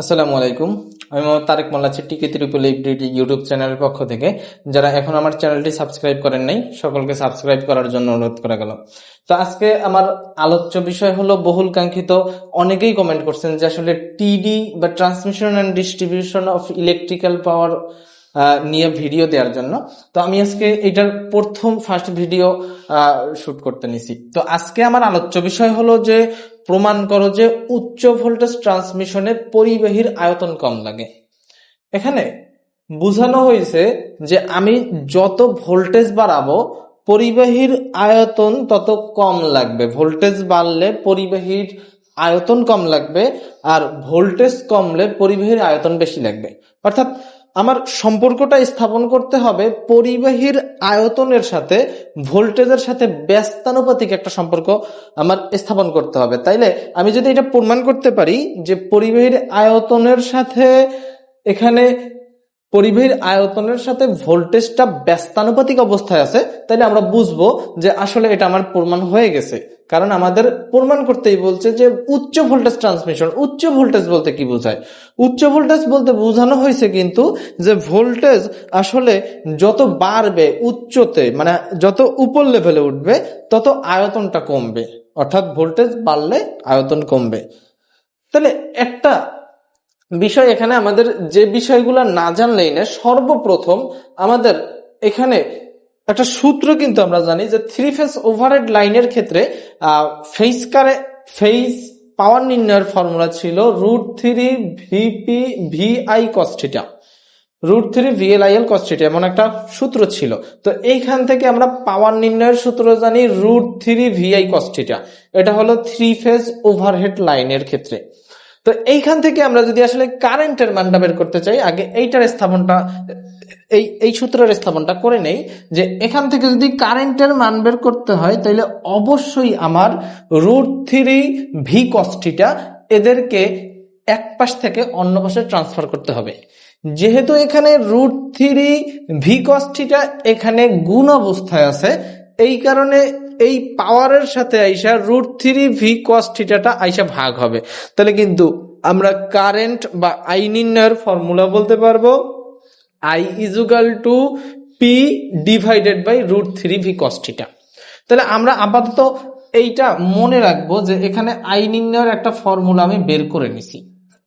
আসসালামু আলাইকুম। আমি মোহাম্মদ তারেক মোল্লা টিকে ত্রিপুল ইউটিউব চ্যানেলের পক্ষ থেকে। যারা এখন আমার চ্যানেলটি সাবস্ক্রাইব করেন নাই, সকলকে সাবস্ক্রাইব করার জন্য অনুরোধ করা গেল। তো আজকে আমার আলোচ্য বিষয় হলো বহুল কাঙ্ক্ষিত, অনেকেই কমেন্ট করছেন যে আসলে টিডি বা transmission and distribution of electrical power নিয়ে ভিডিও দেওয়ার জন্য। তো আমি আজকে এটার প্রথম ফার্স্ট ভিডিও শুট করতে নিছি। তো আজকে আমার আলোচ্য বিষয় হলো যে প্রমাণ করো যে উচ্চ ভোল্টেজ ট্রান্সমিশনে পরিবাহীর আয়তন কম লাগে। এখানে বোঝানো হয়েছে যে আমি যত ভোল্টেজ বাড়াবো, পরিবাহীর আয়তন তত কম লাগবে। ভোল্টেজ বাড়লে পরিবাহীর আয়তন কম লাগবে আর ভোল্টেজ কমলে পরিবাহীর আয়তন বেশি লাগবে। অর্থাৎ আমার সম্পর্কটা স্থাপন করতে হবে পরিবাহীর আয়তনের সাথে, ভোল্টেজের সাথে ব্যস্তানুপাতিক একটা সম্পর্ক আমার স্থাপন করতে হবে। তাইলে আমি যদি এটা প্রমাণ করতে পারি যে পরিবাহীর আয়তনের সাথে, এখানে পরিবাহীর আয়তনের সাথে ভোল্টেজটা ব্যস্তানুপাতিক অবস্থায় আছে, তাইলে আমরা বুঝব যে আসলে এটা আমার প্রমাণ হয়ে গেছে। কারণ আমাদের প্রমাণ করতেই বলছে যে উচ্চ ভোল্টেজ ট্রান্সমিশন উচ্চ ভোল্টেজ বলতে কি বোঝায়? উচ্চ ভোল্টেজ বলতে বোঝানো হয়েছে কিন্তু যে ভোল্টেজ আসলে যত বাড়বে উচ্চতে মানে যত উপর লেভেলে উঠবে, তত আয়তনটা কমবে। অর্থাৎ ভোল্টেজ বাড়লে আয়তন কমবে। তাহলে একটা বিষয় এখানে আমাদের যে বিষয়গুলো না জানলেই না, সর্বপ্রথম আমাদের এখানে একটা সূত্র কিন্তু আমরা জানি যে থ্রি ফেস ওভারহেড লাইনের ক্ষেত্রে ফেস কারে ফেস পাওয়ার নির্ণয়ের ফর্মুলা ছিল root three VP VI cos theta root three VLIL cos theta এমন একটা সূত্র ছিল। তো এইখান থেকে আমরা পাওয়ার নির্ণয়ের সূত্র জানি রুট থ্রি ভিআই কস্টিটা এটা হলো থ্রি ফেজ ওভারহেড লাইনের ক্ষেত্রে। তো এইখান থেকে আমরা যদি আসলে কারেন্টের মানটা বের করতে চাই, আগে এইটার স্থাপনটা, এই এই সূত্রের স্থাপনটা করে নেই, যে এখান থেকে যদি কারেন্টের মান বের করতে হয় তাহলে অবশ্যই আমার রুট থ্রি ভি কস্টিটা এদেরকে এক পাশ থেকে অন্য পাশে ট্রান্সফার করতে হবে। যেহেতু এখানে রুট থ্রি ভি কস্টিটা এখানে গুণ অবস্থায় আছে, এই কারণে এই পাওয়ারের সাথে আইসা রুট থ্রি ভি কস থিটাটা আইসা ভাগ হবে। তাহলে কিন্তু আমরা কারেন্ট বা আই নির্ণয়ের ফর্মুলা বলতে পারব। I equal to P divided by root three V cos theta তাহলে আমরা আপাতত এইটা মনে রাখব যে এখানে আই নির্ণয়ের একটা ফর্মুলা আমি বের করে নিছি।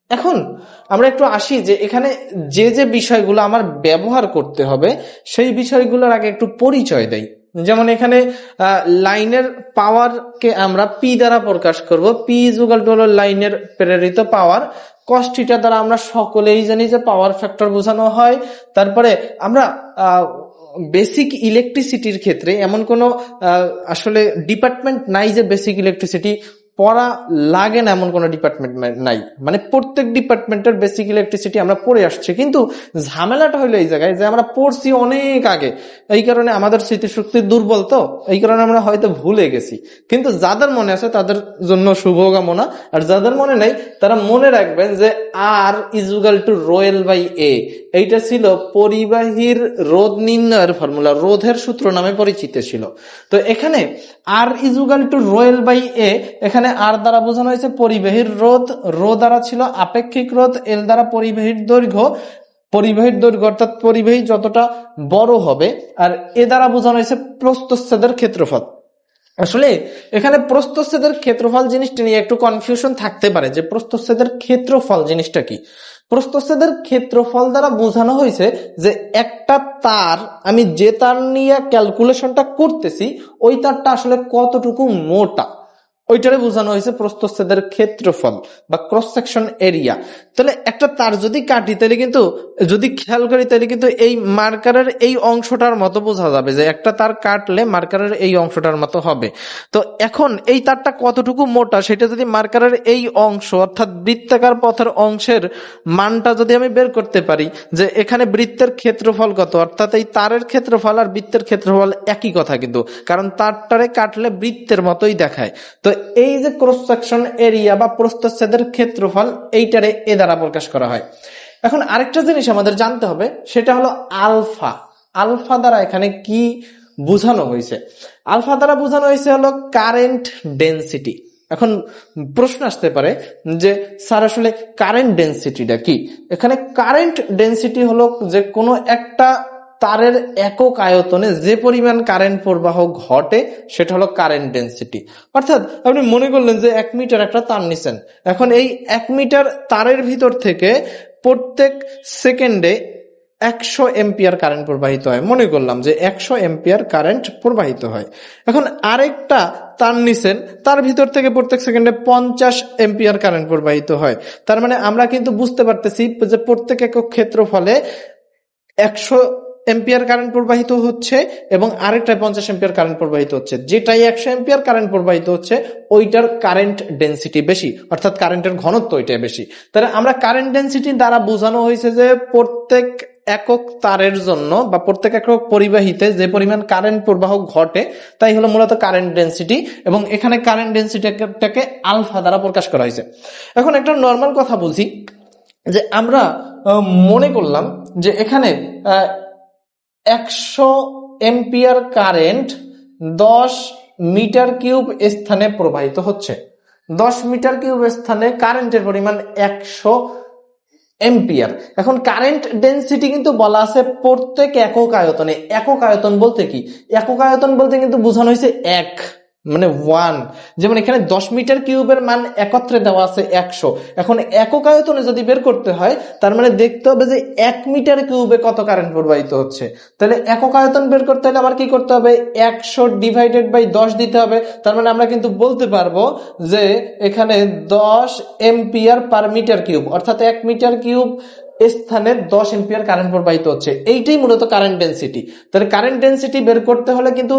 এখন আমরা একটু আসি যে এখানে যে যে বিষয়গুলো আমার ব্যবহার করতে হবে, সেই বিষয়গুলোর আগে একটু পরিচয় দেয় যেমন এখানে লাইনের পাওয়ারকে আমরা পি দ্বারা প্রকাশ করব। পি ইজুগাল টু হলো লাইনের প্রেরিত পাওয়ার কষ্টিটা দ্বারা আমরা সকলেই জানি যে পাওয়ার ফ্যাক্টর বোঝানো হয়। তারপরে আমরা বেসিক ইলেকট্রিসিটির ক্ষেত্রে এমন কোনো আসলে ডিপার্টমেন্ট নাই যে বেসিক ইলেকট্রিসিটি পড়া লাগে না এমন কোনো ডিপার্টমেন্ট নাই। মানে প্রত্যেক ডিপার্টমেন্টের বেসিক ইলেকট্রিসিটি আমরা পড়ে আসছি। কিন্তু ঝামেলাটা হলো এই জায়গায় যে আমরা পড়ছি অনেক আগে। এই কারণে আমাদের স্মৃতিশক্তি দুর্বল তো। এই কারণে আমরা হয়তো ভুলে গেছি। কিন্তু যাদের মনে আছে তাদের জন্য শুভকামনা। আর যাদের মনে নেই, তারা মনে রাখবেন যে R equal to rho L by A এইটা ছিল পরিবাহীর রোধ নির্ণয়ের ফর্মুলা রোধের সূত্র নামে পরিচিত ছিল। তো এখানে R equal to rho L by A এখানে আর দ্বারা বোঝানো হয়েছে পরিবাহীর রোধ, রো দ্বারা ছিল আপেক্ষিক রোধ, এল দ্বারা পরিবাহীর দৈর্ঘ্য। পরিবাহীর দৈর্ঘ্য অর্থাৎ পরিবাহী যতটা বড় হবে, আর এ দ্বারা বোঝানো হয়েছে প্রস্তচ্ছেদের ক্ষেত্রফল। আসলে এখানে প্রস্তচ্ছেদের ক্ষেত্রফল জিনিসটা নিয়ে একটু কনফিউশন থাকতে পারে যে প্রস্তচ্ছেদের ক্ষেত্রফল জিনিসটা কি? প্রস্তচ্ছেদের ক্ষেত্রফল দ্বারা বোঝানো হয়েছে যে একটা তার, আমি যে তার নিয়ে ক্যালকুলেশনটা করতেছি, ওই তারটা আসলে কতটুকু মোটা? ওইটারে বোঝানো হয়েছে প্রস্তচ্ছেদের ক্ষেত্রফল বা ক্রস সেকশন এরিয়া তাহলে একটা তার যদি কাটি, তাহলে কিন্তু, যদি খেয়াল করি, তাহলে কিন্তু এই মার্কারের এই অংশটার মতো বোঝা যাবে যে একটা তার কাটলে মার্কারের এই অংশটার মতো হবে। তো এখন এই তারটা কতটুকু মোটা, সেটা যদি মার্কারের এই অংশ, অর্থাৎ বৃত্তাকার পথের অংশের মানটা যদি আমি বের করতে পারি, যে এখানে বৃত্তের ক্ষেত্রফল কত, অর্থাৎ এই তারের ক্ষেত্রফল আর বৃত্তের ক্ষেত্রফল একই কথা কিন্তু, কারণ তারটারে কাটলে বৃত্তের মতোই দেখায়। তো এই যে ক্রস সেকশন এরিয়া বা প্রস্তচ্ছেদের ক্ষেত্রফল, এইটারে এ দ্বারা প্রকাশ করা হয়। এখন আরেকটা জিনিস আমাদের জানতে হবে, সেটা হলো আলফা। আলফা দ্বারা এখানে কি বোঝানো হয়েছে? আলফা দ্বারা বোঝানো হয়েছে হলো কারেন্ট ডেন্সিটি এখন প্রশ্ন আসতে পারে যে, স্যার, আসলে কারেন্ট ডেন্সিটিটা কি? এখানে কারেন্ট ডেন্সিটি হলো যে কোনো একটা তারের একক আয়তনে যে পরিমাণ কারেন্ট প্রবাহ ঘটে, সেটা হলো কারেন্ট ডেন্সিটি অর্থাৎ আপনি মনে করলেন যে এক মিটার একটা তার নিছেন। এখন এই এক মিটার তারের ভিতর থেকে প্রত্যেক সেকেন্ডে একশো এম্পিয়ার কারেন্ট প্রবাহিত হয়। মনে করলাম যে একশো এম্পিয়ার কারেন্ট প্রবাহিত হয়। এখন আরেকটা তার নিছেন, তার ভিতর থেকে প্রত্যেক সেকেন্ডে পঞ্চাশ এম্পিয়ার কারেন্ট প্রবাহিত হয়। তার মানে আমরা কিন্তু বুঝতে পারতেছি যে প্রত্যেক একক ক্ষেত্রফলে একশো এম্পিয়ার কারেন্ট প্রবাহিত হচ্ছে এবং আরেকটা পঞ্চাশ এম্পিয়ার কারেন্ট প্রবাহিত হচ্ছে। যেটাই একশো এম্পিয়ার কারেন্ট প্রবাহিত হচ্ছে, ওইটার কারেন্ট ডেন্সিটি বেশি, অর্থাৎ কারেন্টের ঘনত্ব ওইটাই বেশি। তাহলে আমরা কারেন্ট ডেন্সিটি দ্বারা বোঝানো হয়েছে যে প্রত্যেক একক তারের জন্য বা প্রত্যেক একক পরিবাহিতে যে পরিমাণ কারেন্ট প্রবাহ ঘটে, তাই হলো মূলত কারেন্ট ডেন্সিটি এবং এখানে কারেন্ট ডেন্সিটিটাকে আলফা দ্বারা প্রকাশ করা হয়েছে। এখন একটা নর্মাল কথা বুঝি যে আমরা মনে করলাম যে এখানে একশো এম্পিয়ার কারেন্ট দশ মিটার কিউব স্থানে প্রবাহিত হচ্ছে। দশ মিটার কিউব স্থানে কারেন্টের পরিমাণ একশো এম্পিয়ার। এখন কারেন্ট ডেন্সিটি কিন্তু বলা আছে প্রত্যেক একক আয়তনে। একক আয়তন বলতে কি? একক আয়তন বলতে কিন্তু বোঝানো হয়েছে এক। মানে ওয়ান যেমন এখানে দশ মিটার কিউবের মান একত্রে দেওয়া আছে একশো। এখন একক আয়তনে যদি বের করতে হয়, তার মানে দেখতে হবে যে এক মিটার কিউবে কত কারেন্ট প্রবাহিত হচ্ছে। তাহলে একক আয়তন বের করতে হলে আমার কি করতে হবে? একশো ডিভাইডেড বাই দশ দিতে হবে। তার মানে আমরা কিন্তু বলতে পারব যে এখানে দশ এম্পিয়ার পার মিটার কিউব অর্থাৎ এক মিটার কিউব স্থানে দশ এম্পিয়ার কারেন্ট প্রবাহিত হচ্ছে। এইটাই মূলত কারেন্ট ডেন্সিটি তাহলে কারেন্ট ডেন্সিটি বের করতে হলে কিন্তু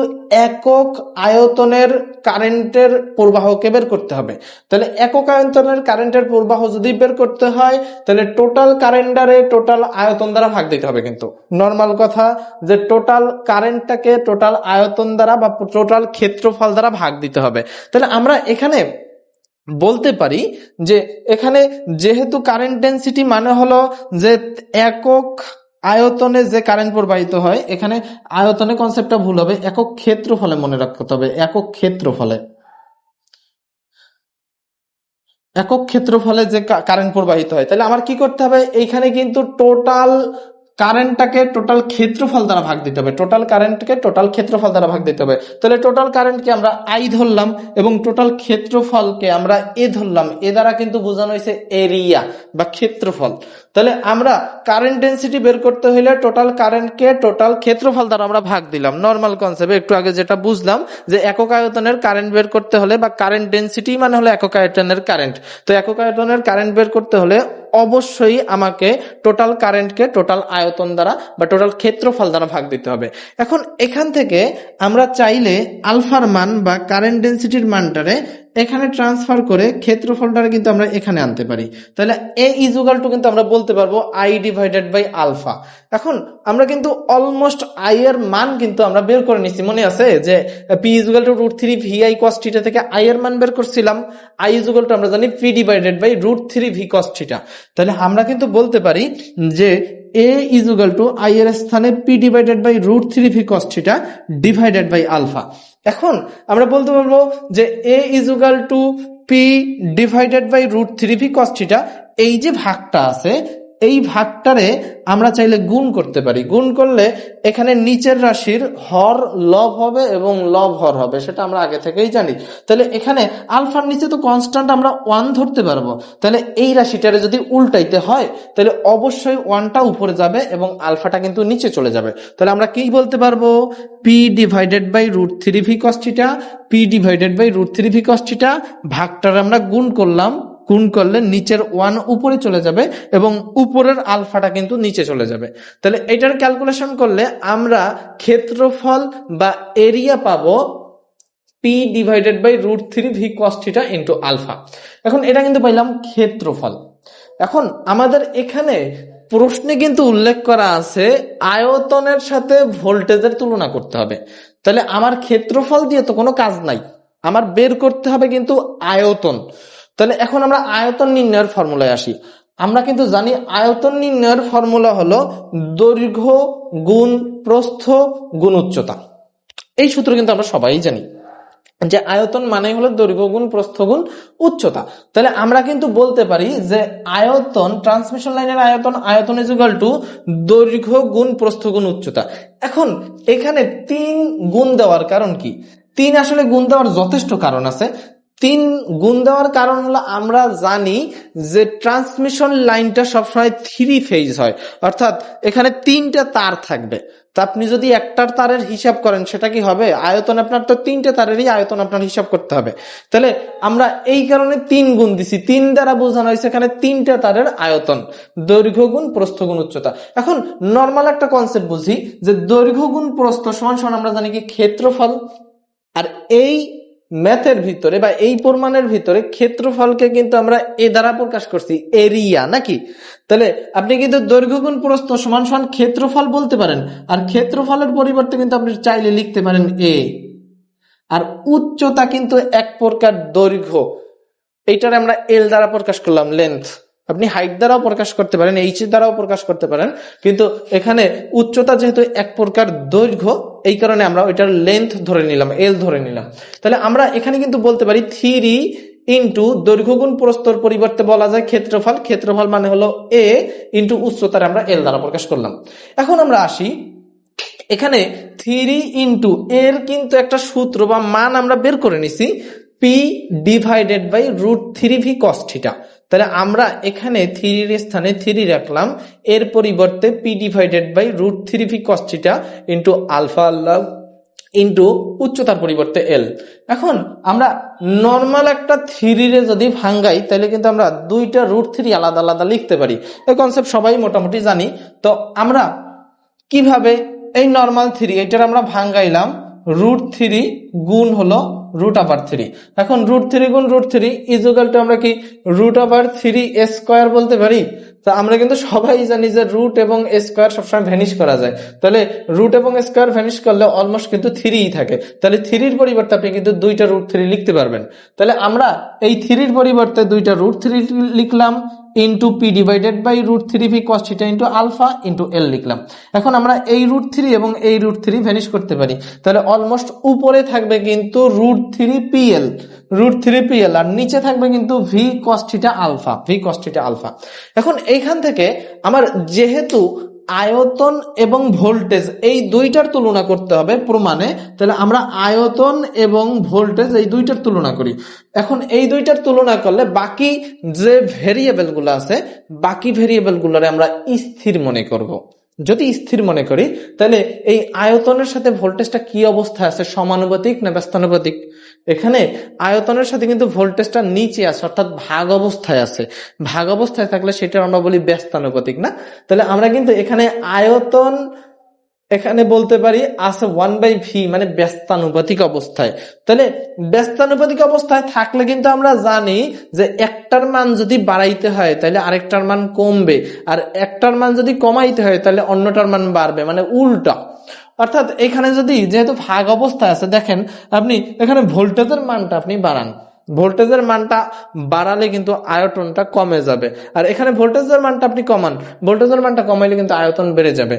একক আয়তনের কারেন্টের প্রবাহকে বের করতে হবে। তাহলে একক আয়তনের কারেন্টের প্রবাহ যদি বের করতে হয়, তাহলে টোটাল কারেন্টারে টোটাল আয়তন দ্বারা ভাগ দিতে হবে কিন্তু। নর্মাল কথা যে টোটাল কারেন্টটাকে টোটাল আয়তন দ্বারা বা টোটাল ক্ষেত্রফল দ্বারা ভাগ দিতে হবে। তাহলে আমরা এখানে বলতে পারি যে এখানে যেহেতু কারেন্ট ডেন্সিটি মানে হলো যে একক আয়তনে যে কারেন্ট প্রবাহিত হয়, এখানে আয়তনে কনসেপ্টটা ভুল হবে। একক ক্ষেত্রফলে মনে রাখতে হবে, একক ক্ষেত্রফলে। একক ক্ষেত্রফলে যে কারেন্ট প্রবাহিত হয়। তাহলে আমার কি করতে হবে? এইখানে কিন্তু টোটাল কারেন্টটাকে টোটাল ক্ষেত্রফল দ্বারা ভাগ দিতে হবে। টোটাল কারেন্টকে টোটাল ক্ষেত্রফল দ্বারা ভাগ দিতে হবে। তাহলে টোটাল কারেন্টকে আমরা আই ধরলাম এবং টোটাল ক্ষেত্রফলকে আমরা এ ধরলাম। এ দ্বারা কিন্তু বোঝানো হয়েছে এরিয়া বা ক্ষেত্রফল। তাহলে আমরা কারেন্ট ডেন্সিটি বের করতে হলে টোটাল কারেন্টকে টোটাল ক্ষেত্রফল দ্বারা আমরা ভাগ দিলাম। নর্মাল কনসেপ্ট একটু আগে যেটা বুঝলাম যে একক আয়তনের কারেন্ট বের করতে হলে বা কারেন্ট ডেন্সিটি মানে হলো একক আয়তনের কারেন্ট তো একক আয়তনের কারেন্ট বের করতে হলে অবশ্যই আমাকে টোটাল কারেন্টকে টোটাল আয়তন দ্বারা বা টোটাল ক্ষেত্রফল দ্বারা ভাগ দিতে হবে। এখন এখান থেকে আমরা চাইলে আলফার মান বা কারেন্ট ডেন্সিটির মানটারে এখানে ট্রান্সফার করে ক্ষেত্রফলটারে কিন্তু আমরা এখানে আনতে পারি। তাহলে এ ইজুগাল টু কিন্তু আমরা বলতে পারব আই ডিভাইডেড বাই আলফা এখন আমরা কিন্তু অলমোস্ট আই এর মান কিন্তু আমরা বের করে নিচ্ছি মনে আছে যে P equal to root three V I cos theta থেকে আই এর মান বের করছিলাম। আই ইজুগাল টু আমরা জানি P divided by root three V cos theta তাহলে আমরা কিন্তু বলতে পারি যে এ ইজুগাল টু আই এর স্থানে P divided by root three V cos divided by alpha এখন আমরা বলতে পারব যে A equal to P divided by root three V cos এই যে ভাগটা আছে এই ভাগটারে আমরা চাইলে গুণ করতে পারি। গুণ করলে এখানে নিচের রাশির হর লব হবে এবং লব হর হবে, সেটা আমরা আগে থেকেই জানি। তাহলে এখানে আলফার নিচে তো কনস্ট্যান্ট আমরা ওয়ান ধরতে পারব। তাহলে এই রাশিটারে যদি উল্টাইতে হয়, তাহলে অবশ্যই ওয়ানটা উপরে যাবে এবং আলফাটা কিন্তু নিচে চলে যাবে। তাহলে আমরা কি বলতে পারব? P divided by root three V cos theta P divided by root three V cos theta ভাগটার আমরা গুণ করলাম গুণ করলে নিচের ওয়ান উপরে চলে যাবে এবং উপরের আলফাটা কিন্তু নিচে চলে যাবে। তাহলে এটার ক্যালকুলেশন করলে আমরা ক্ষেত্রফল বা এরিয়া পাবো P divided by root three V cos theta into alpha এখন এটা কিন্তু পাইলাম ক্ষেত্রফল। এখন আমাদের এখানে প্রশ্নে কিন্তু উল্লেখ করা আছে আয়তনের সাথে ভোল্টেজের তুলনা করতে হবে। তাহলে আমার ক্ষেত্রফল দিয়ে তো কোনো কাজ নাই। আমার বের করতে হবে কিন্তু আয়তন। তাহলে এখন আমরা আয়তন নির্ণয়ের ফর্মুলায় আসি। আমরা কিন্তু জানি আয়তন নির্ণয়ের ফর্মুলা হলো দৈর্ঘ্য, গুণ, প্রস্থ, গুণ উচ্চতা। এই সূত্র কিন্তু আমরা সবাই জানি যে আয়তন মানে হলো দৈর্ঘ্য, গুণ, প্রস্থ, গুণ উচ্চতা। তাহলে আমরা কিন্তু বলতে পারি যে আয়তন ট্রান্সমিশন লাইনের আয়তন আয়তন ইজুগাল টু দৈর্ঘ্য, গুণ, প্রস্থ, গুণ উচ্চতা। এখন এখানে তিন গুণ দেওয়ার কারণ কি? তিন আসলে গুণ দেওয়ার যথেষ্ট কারণ আছে। তিন গুণ দেওয়ার কারণ হলো আমরা জানি যে ট্রান্সমিশন লাইনটা সবসময় থ্রি ফেজ হয়। অর্থাৎ এখানে তিনটা তার থাকবে। তা আপনি যদি একটার তারের হিসাব করেন, সেটা কি হবে? আয়তন আপনার তো তিনটে তারেরই আয়তন আপনার হিসাব করতে হবে। তাহলে আমরা এই কারণে তিন গুণ দিছি। তিন দ্বারা বোঝানো হয়েছে এখানে তিনটা তারের আয়তন। দৈর্ঘ্য গুণ, প্রস্থ গুণ, উচ্চতা। এখন নর্মাল একটা কনসেপ্ট বুঝি যে দৈর্ঘ্য গুণ, প্রস্থ সমান সমান আমরা জানি কি ক্ষেত্রফল। আর এই ম্যাথের ভিতরে বা এই প্রমাণের ভিতরে ক্ষেত্রফলকে কিন্তু আমরা এ দ্বারা প্রকাশ করছি, এরিয়া, নাকি? তাহলে আপনি কিন্তু দৈর্ঘ্য গুণ প্রস্থ সমান সমান ক্ষেত্রফল বলতে পারেন, আর ক্ষেত্রফলের পরিবর্তে কিন্তু আপনি চাইলে লিখতে পারেন এ আর উচ্চতা কিন্তু এক প্রকার দৈর্ঘ্য, এইটার আমরা এল দ্বারা প্রকাশ করলাম লেন্থ আপনি হাইট দ্বারাও প্রকাশ করতে পারেন এইচ দ্বারাও প্রকাশ করতে পারেন, কিন্তু এখানে উচ্চতা যেহেতু এক প্রকার দৈর্ঘ্য, এই কারণে আমরা ওইটার লেন্থ ধরে নিলাম এল ধরে নিলাম। তাহলে আমরা এখানে কিন্তু বলতে পারি থ্রি ইন্টু দৈর্ঘ্যগুণ প্রস্তর পরিবর্তে বলা যায় ক্ষেত্রফল ক্ষেত্রফল মানে হলো এ ইন্টু উচ্চতার আমরা এল দ্বারা প্রকাশ করলাম। এখন আমরা আসি, এখানে থ্রি ইন্টু এর কিন্তু একটা সূত্র বা মান আমরা বের করে নিছি P divided by root three V cos theta তাহলে আমরা এখানে থ্রির স্থানে থ্রি রাখলাম। এর পরিবর্তে P divided by root three V cos theta into alpha Allah into উচ্চতার পরিবর্তে এল এখন আমরা নর্মাল একটা থ্রিরে যদি ভাঙ্গাই, তাহলে কিন্তু আমরা দুইটা রুট থ্রি আলাদা আলাদা লিখতে পারি। এই কনসেপ্ট সবাই মোটামুটি জানি। তো আমরা কীভাবে এই নর্মাল থ্রি এটার আমরা ভাঙ্গাইলাম। রুট থ্রি গুণ হলো রুট আবার থ্রি এখন রুট থ্রি গুণ রুট থ্রি ইজুগাল টু আমরা কি রুট আবার থ্রি স্কোয়ার বলতে পারি? তা আমরা কিন্তু সবাই জানি যে রুট এবং স্কোয়ার সবসময় ভ্যানিশ করা যায়। তাহলে রুট এবং স্কোয়ার ভ্যানিশ করলে অলমোস্ট কিন্তু থ্রিই থাকে। তাহলে থ্রির পরিবর্তে আপনি কিন্তু দুইটা রুট থ্রি লিখতে পারবেন। তাহলে আমরা এই থ্রির পরিবর্তে দুইটা রুট থ্রি লিখলাম। Into P divided by root three V cos theta into alpha into L লিখলাম। এখন আমরা এই রুট থ্রি এবং এই রুট থ্রি ভ্যানিশ করতে পারি। তাহলে অলমোস্ট উপরে থাকবে কিন্তু root three P L root three P L আর নিচে থাকবে কিন্তু V cos theta alpha V cos theta alpha এখন এইখান থেকে আমার যেহেতু আয়তন এবং ভোল্টেজ, এই দুইটার তুলনা করতে হবে প্রমাণে তাহলে আমরা আয়তন এবং ভোল্টেজ এই দুইটার তুলনা করি এখন এই দুইটার তুলনা করলে বাকি যে ভেরিয়েবলগুলো আছে, বাকি ভেরিয়েবলগুলোরে আমরা স্থির মনে করব। যদি স্থির মনে করি, তাহলে এই আয়তনের সাথে ভোল্টেজটা কি অবস্থা আছে? সমানুপাতিক না ব্যস্তানুপাতিক? এখানে আয়তনের সাথে কিন্তু ভোল্টেজটা নিচে আছে, অর্থাৎ ভাগ অবস্থায় আছে। ভাগ অবস্থায় থাকলে সেটা আমরা বলি ব্যস্তানুপাতিক, না? তাহলে আমরা কিন্তু এখানে আয়তন এখানে বলতে পারি আছে ওয়ান বাই ভি মানে ব্যস্তানুপাতিক অবস্থায়। তাহলে ব্যস্তানুপাতিক অবস্থায় থাকলে কিন্তু আমরা জানি যে একটার মান যদি বাড়াইতে হয়, তাহলে আরেকটার মান কমবে। আর একটার মান যদি কমাইতে হয়, তাহলে অন্যটার মান বাড়বে মানে উল্টা। অর্থাৎ এখানে যদি যেহেতু ভাগ অবস্থায় আছে, দেখেন আপনি এখানে ভোল্টেজের মানটা আপনি বাড়ান। ভোল্টেজের মানটা বাড়ালে কিন্তু আয়তনটা কমে যাবে। আর এখানে ভোল্টেজের মানটা আপনি কমান। ভোল্টেজের মানটা কমাইলে কিন্তু আয়তন বেড়ে যাবে।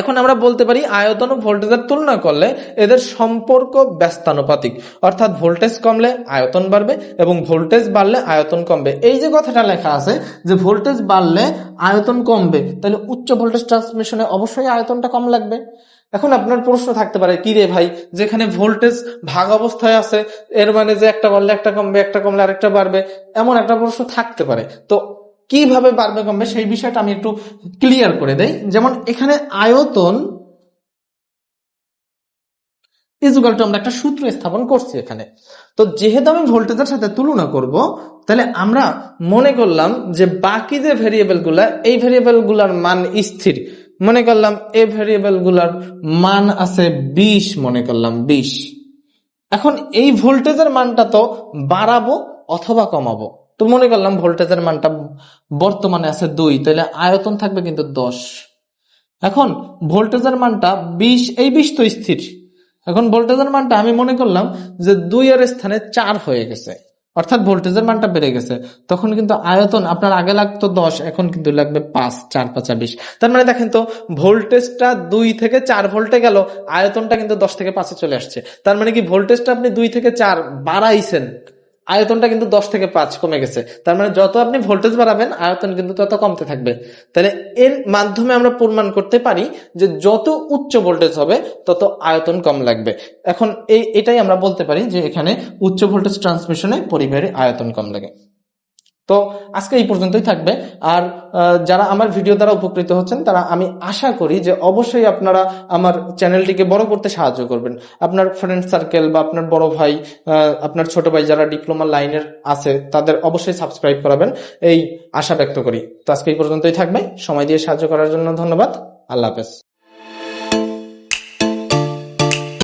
এখন আমরা বলতে পারি আয়তন ও ভোল্টেজের তুলনা করলে এদের সম্পর্ক ব্যস্তানুপাতিক। অর্থাৎ ভোল্টেজ কমলে আয়তন বাড়বে এবং ভোল্টেজ বাড়লে আয়তন কমবে। এই যে কথাটা লেখা আছে যে ভোল্টেজ বাড়লে আয়তন কমবে, তাহলে উচ্চ ভোল্টেজ ট্রান্সমিশনে অবশ্যই আয়তনটা কম লাগবে। এখন আপনার প্রশ্ন থাকতে পারে, কি রে ভাই, যেখানে ভোল্টেজ ভাগ অবস্থায় আছে, এর মানে যে একটা বাড়লে একটা কমবে, একটা কমলে আরেকটা বাড়বে? এমন একটা প্রশ্ন থাকতে পারে। তো কীভাবে বাড়বে কমবে সেই বিষয়টা আমি একটু ক্লিয়ার করে দেই। যেমন এখানে আয়তন ইজুগাল টু আমরা একটা সূত্র স্থাপন করছি এখানে। তো যেহেতু আমি ভোল্টেজের সাথে তুলনা করব, তাহলে আমরা মনে করলাম যে বাকি যে ভেরিয়েবলগুলা, এই ভেরিয়েবলগুলার মান স্থির। মনে করলাম এই ভেরিয়েবলগুলার মান আছে বিশ, মনে করলাম বিশ। এখন এই ভোল্টেজের মানটা তো বাড়াবো অথবা কমাবো। তো মনে করলাম ভোল্টেজের মানটা বর্তমানে আছে দুই, তাহলে আয়তন থাকবে কিন্তু দশ। এখন ভোল্টেজের মানটা বিশ, এই বিশ তো স্থির। এখন ভোল্টেজের মানটা আমি মনে করলাম যে দুই এর স্থানে চার হয়ে গেছে, অর্থাৎ ভোল্টেজের মানটা বেড়ে গেছে। তখন কিন্তু আয়তন আপনার আগে লাগতো দশ, এখন কিন্তু লাগবে পাঁচ, চার, পাঁচা বিশ। তার মানে দেখেন তো, ভোল্টেজটা দুই থেকে চার ভোল্টে গেল, আয়তনটা কিন্তু দশ থেকে পাঁচে চলে আসছে। তার মানে কি ভোল্টেজটা আপনি দুই থেকে চার বাড়াইছেন আয়তনটা কিন্তু দশ থেকে পাঁচ কমে গেছে। তার মানে যত আপনি ভোল্টেজ বাড়াবেন, আয়তন কিন্তু তত কমতে থাকবে। তাহলে এর মাধ্যমে আমরা প্রমাণ করতে পারি যে যত উচ্চ ভোল্টেজ হবে, তত আয়তন কম লাগবে। এখন এই, এটাই আমরা বলতে পারি যে এখানে উচ্চ ভোল্টেজ ট্রান্সমিশনে পরিবাহের আয়তন কম লাগে। তো আজকে এই পর্যন্তই থাকবে। আর যারা আমার ভিডিও দ্বারা উপকৃত হচ্ছেন, তারা আমি আশা করি যে অবশ্যই আপনারা আমার চ্যানেলটিকে বড় করতে সাহায্য করবেন। আপনার ফ্রেন্ড সার্কেল বা আপনার বড় ভাই আপনার ছোট ভাই যারা ডিপ্লোমা লাইনের আছে, তাদের অবশ্যই সাবস্ক্রাইব করাবেন। এই আশা ব্যক্ত করি। তো আজকে এই পর্যন্তই থাকবে। সময় দিয়ে সাহায্য করার জন্য ধন্যবাদ। আল্লাহ হাফেজ।